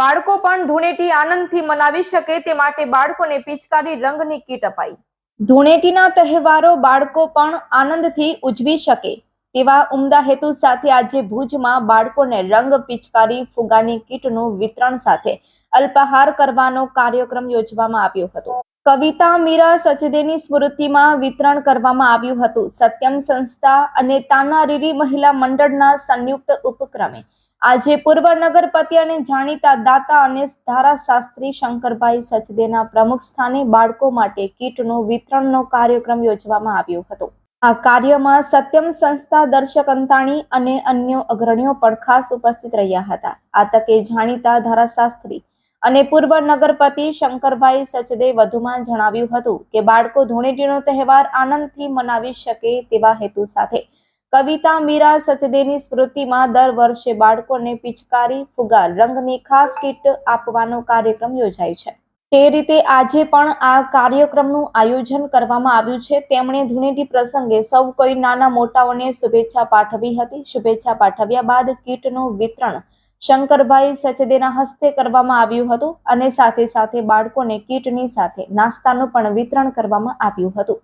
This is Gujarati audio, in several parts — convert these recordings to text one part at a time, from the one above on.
બાળકો પણ ધૂળેટી આનંદથી મનાવી શકે તે માટે બાળકોને પિચકારી રંગની કીટ અપાઈ. ધૂળેટીના તહેવારો બાળકો પણ આનંદથી ઉજવી શકે તેવા ઉમદા હેતુ સાથે આજે ભુજમાં બાળકોને રંગ પિચકારી ફુગાની કીટનું વિતરણ સાથે અલ્પાહાર કરવાનો કાર્યક્રમ યોજવામાં આવ્યો હતો. કવિતા મીરા સચદેની સ્મૃતિમાં વિતરણ કરવામાં આવ્યું હતું. સત્યમ સંસ્થા અને તાનારીરી મહિલા મંડળના સંયુક્ત ઉપક્રમે આજે પૂર્વ નગરપતિ અને જાણીતા દાતા અને ધારાશાસ્ત્રી શંકરભાઈ સચદેના પ્રમુખ સ્થાને બાળકો માટે કીટનું વિતરણનો કાર્યક્રમ યોજવામાં આવ્યો હતો. આ કાર્યમાં સત્યમ સંસ્થા દર્શક અંતાણી અને અન્ય અગ્રણીઓ પણ ખાસ ઉપસ્થિત રહ્યા હતા. આ તકે જાણીતા ધારાશાસ્ત્રી અને પૂર્વ નગરપતિ શંકરભાઈ સચદે વધુમાં જણાવ્યું હતું કે બાળકો ધૂળેટીનો તહેવાર આનંદથી મનાવી શકે તેવા હેતુ સાથે કવિતા મીરા સચદેની સ્મૃતિમાં દર વર્ષે બાળકોને પિચકારી ફુગા રંગની ખાસ કીટ આપવાનો કાર્યક્રમ યોજાય છે. તે રીતે આજે પણ આ કાર્યક્રમનું આયોજન કરવામાં આવ્યું છે, તેમણે ધૂળેટી પ્રસંગે સૌ કોઈ નાના મોટાઓને શુભેચ્છા પાઠવી હતી. શુભેચ્છા પાઠવ્યા બાદ કીટનું વિતરણ શંકરભાઈ સચદેના હસ્તે કરવામાં આવ્યું હતું અને સાથે સાથે બાળકોને કીટની સાથે નાસ્તાનું પણ વિતરણ કરવામાં આવ્યું હતું.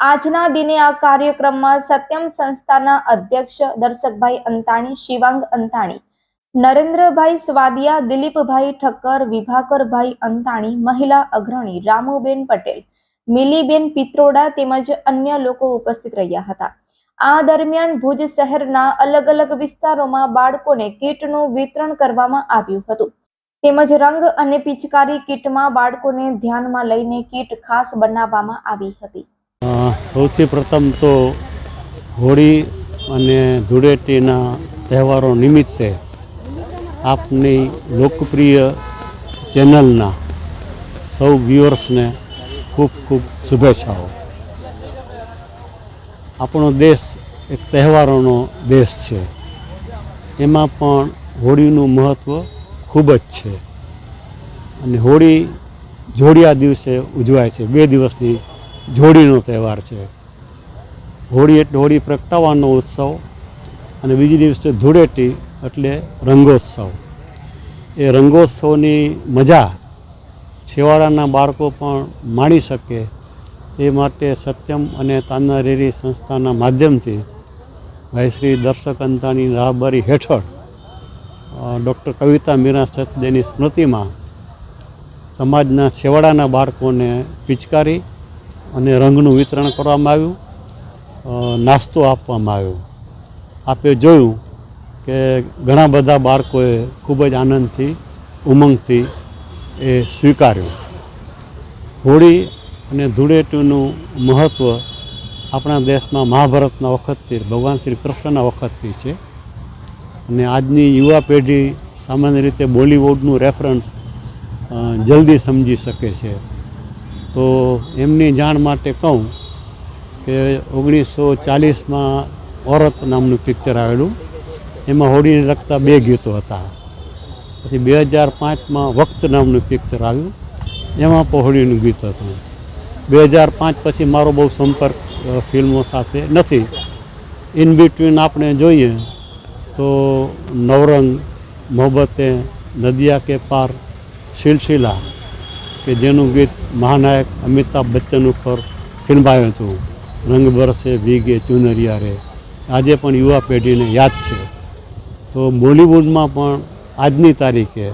આજના દિને આ કાર્યક્રમમાં સત્યમ સંસ્થાના અધ્યક્ષ દર્શકભાઈ અંતાણી, શિવાંગ અંતાણી, નરેન્દ્રભાઈ સ્વાદિયા, દિલીપભાઈ ઠક્કર, વિભાકરભાઈ અંતાણી, મહિલા અગ્રણી રામુબેન પટેલ, મિલીબેન પિત્રોડા તેમજ અન્ય લોકો ઉપસ્થિત રહ્યા હતા. આ દરમિયાન ભુજ શહેરના અલગ અલગ વિસ્તારોમાં બાળકોને કીટનું વિતરણ કરવામાં આવ્યું હતું. તેમજ રંગ અને પિચકારી કીટમાં બાળકોને ધ્યાનમાં લઈને કીટ ખાસ બનાવવામાં આવી હતી. સૌથી પ્રથમ તો હોળી અને ધૂળેટીના તહેવારો નિમિત્તે આપની લોકપ્રિય ચેનલના સૌ વ્યુઅર્સને ખૂબ ખૂબ શુભેચ્છાઓ. આપણો દેશ એક તહેવારોનો દેશ છે. એમાં પણ હોળીનું મહત્ત્વ ખૂબ જ છે. અને હોળી જોડિયા દિવસે ઉજવાય છે. બે દિવસની જોડીનો તહેવાર છે. હોળી એટલે હોળી પ્રગટાવવાનો ઉત્સવ અને બીજી દિવસે ધૂળેટી એટલે રંગોત્સવ. એ રંગોત્સવની મજા છેવાડાના બાળકો પણ માણી શકે એ માટે સત્યમ અને તાનારેરી સંસ્થાના માધ્યમથી ભાઈ શ્રી દર્શક અંતાની રાહબરી હેઠળ ડૉક્ટર કવિતા મીરા સચદેની સ્મૃતિમાં સમાજના છેવાડાના બાળકોને પિચકારી અને રંગનું વિતરણ કરવામાં આવ્યું નાસ્તો આપવામાં આવ્યો. આપે જોયું કે ઘણા બધા બાળકોએ ખૂબ જ આનંદથી, ઉમંગથી એ સ્વીકાર્યું. હોળી અને ધૂળેટીનું મહત્ત્વ આપણા દેશમાં મહાભારતના વખતથી, ભગવાન શ્રી કૃષ્ણના વખતથી છે. અને આજની યુવા પેઢી સામાન્ય રીતે બોલિવૂડનું રેફરન્સ જલ્દી સમજી શકે છે. તો એમની જાણ માટે કહું કે ઓગણીસો ચાલીસમાં ઓરત નામનું પિક્ચર આવેલું. એમાં હોળીને લગતા બે ગીતો હતા. પછી બે હજાર પાંચમાં વક્ત નામનું પિક્ચર આવ્યું. એમાં પણ હોળીનું ગીત હતું. બે હજાર પાંચ પછી મારો બહુ સંપર્ક ફિલ્મો સાથે નથી. ઇન બિટવીન આપણે જોઈએ તો નવરંગ, મોહબ્બતે, નદિયા કે પાર સિલસિલા કે જેનું ગીત મહાનાયક અમિતાભ બચ્ચન ઉપર ફિલ્માયું હતું. રંગ બરસે, વીગે, ચુનરિયા રે. આજે પણ યુવા પેઢીને યાદ છે. તો બોલિવૂડમાં પણ આજની તારીખે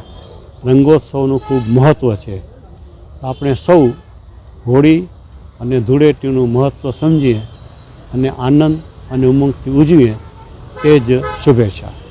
રંગોત્સવનું ખૂબ મહત્ત્વ છે. આપણે સૌ હોળી અને ધૂળેટીનું મહત્ત્વ સમજીએ અને આનંદ અને ઉમંગથી ઉજવીએ એ જ શુભેચ્છા.